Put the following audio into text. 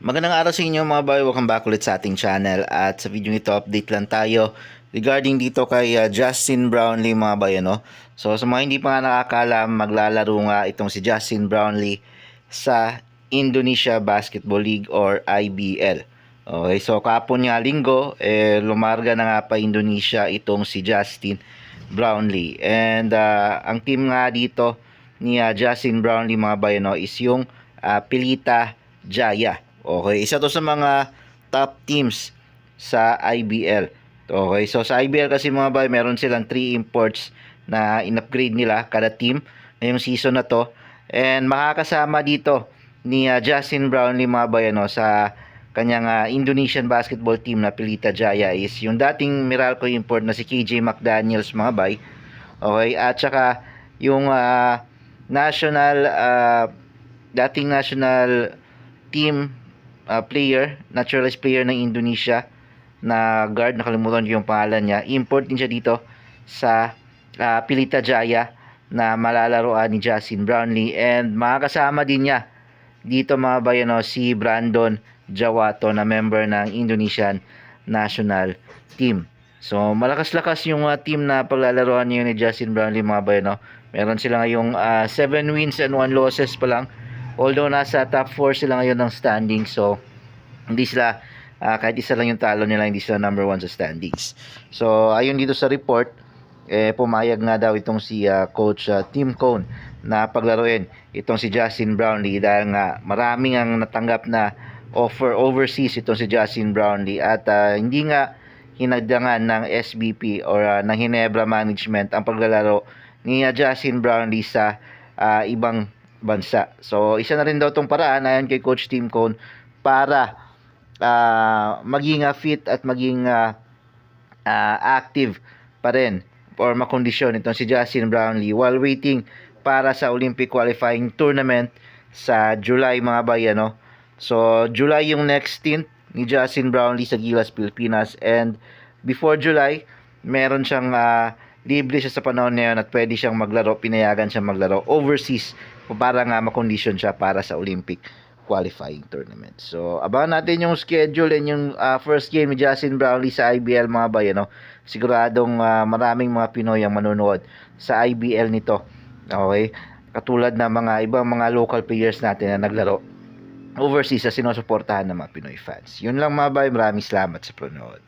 Magandang araw sa inyo mga boy, welcome back ulit sa ating channel at sa video ito update lang tayo regarding dito kay uh, Justin Brownlee mga boy ano. So sa mga hindi pa nga nakakaalam, maglalaro nga itong si Justin Brownlee sa Indonesia Basketball League or IBL. Okay, so kapon nga linggo, eh, lumarga na nga pa Indonesia itong si Justin Brownlee. And uh, ang team nga dito ni uh, Justin Brownlee mga boy ano, is yung uh, Pilita Jaya. Okay, isa to sa mga top teams sa IBL. Okay, so sa IBL kasi mga bay, meron silang 3 imports na in-upgrade nila kada team ngayong season na to. And makakasama dito ni uh, Justin Brownlee mga bay ano, sa kanyang uh, Indonesian basketball team na Pelita Jaya is yung dating Meralco import na si KJ McDaniels mga bay. Okay, at saka yung uh, national uh, dating national team uh, player, naturalized player ng Indonesia na guard, nakalimutan ko yung pangalan niya. Import din siya dito sa uh, Pilita Jaya na malalaroan ni Justin Brownlee and makakasama din niya dito mga bayano si Brandon Jawato na member ng Indonesian national team. So malakas-lakas yung uh, team na paglalaroan niyo ni Justin Brownlee mga bayano. Meron sila ngayong 7 wins and 1 losses pa lang although nasa top 4 sila ngayon ng standing so hindi sila uh, kahit isa lang yung talo nila hindi sila number 1 sa standings. So ayun dito sa report eh pumayag nga daw itong si uh, coach uh, Tim Cone na paglaruin itong si Justin Brownlee dahil nga maraming ang natanggap na offer overseas itong si Justin Brownlee at uh, hindi nga hinagdangan ng SBP or uh, ng Hinebra Management ang paglalaro ni uh, Justin Brownlee sa uh, ibang bansa. So, isa na rin daw tong paraan ayon kay Coach Tim Cone para uh, maging uh, fit at maging uh, uh, active pa rin or makondisyon itong si Justin Brownlee while waiting para sa Olympic qualifying tournament sa July mga bayano. So, July yung next stint ni Justin Brownlee sa Gilas, Pilipinas and before July, meron siyang uh, libre siya sa panahon na yun at pwede siyang maglaro, pinayagan siyang maglaro overseas para nga makondisyon siya para sa Olympic qualifying tournament. So, abangan natin yung schedule and yung uh, first game ni Justin Brownlee sa IBL mga bayan. No? Siguradong uh, maraming mga Pinoy ang manonood sa IBL nito. Okay? Katulad ng mga ibang mga local players natin na naglaro overseas sa sinusuportahan ng mga Pinoy fans. Yun lang mga bay. Maraming salamat sa panonood.